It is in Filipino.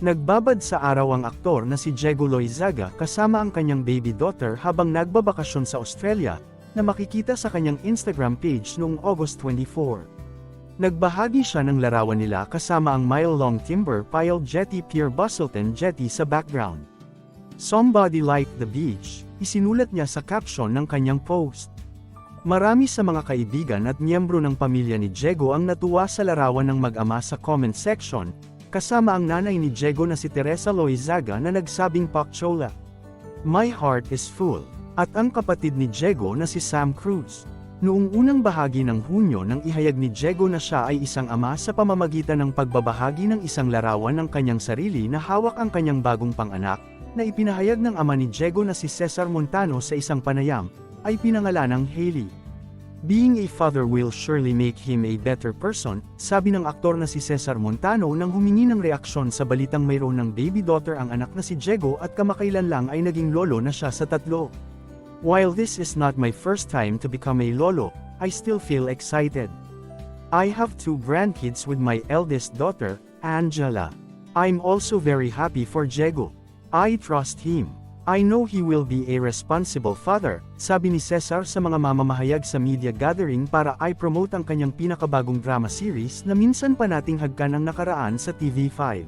Nagbabad sa araw ang aktor na si Diego Loizaga kasama ang kanyang baby daughter habang nagbabakasyon sa Australia, na makikita sa kanyang Instagram page noong August 24. Nagbahagi siya ng larawan nila kasama ang mile-long timber pile jetty Pier Busselton jetty sa background. Somebody like the beach, isinulat niya sa caption ng kanyang post. Marami sa mga kaibigan at miyembro ng pamilya ni Diego ang natuwa sa larawan ng mag-ama sa comment section, kasama ang nanay ni Diego na si Teresa Loizaga na nagsabing pakchola. My heart is full. At ang kapatid ni Diego na si Sam Cruz. Noong unang bahagi ng Hunyo nang ihayag ni Diego na siya ay isang ama sa pamamagitan ng pagbabahagi ng isang larawan ng kanyang sarili na hawak ang kanyang bagong panganak, na ipinahayag ng ama ni Diego na si Cesar Montano sa isang panayam, ay pinangalanang Haley. Being a father will surely make him a better person, sabi ng aktor na si Cesar Montano nang humingi ng reaksyon sa balitang mayroon ng baby daughter ang anak na si Diego at kamakailan lang ay naging lolo na siya sa tatlo. While this is not my first time to become a lolo, I still feel excited. I have two grandkids with my eldest daughter, Angela. I'm also very happy for Diego. I trust him. I know he will be a responsible father, sabi ni Cesar sa mga mamamahayag sa media gathering para i-promote ang kanyang pinakabagong drama series na minsan pa nating hagkan ang nakaraan sa TV5.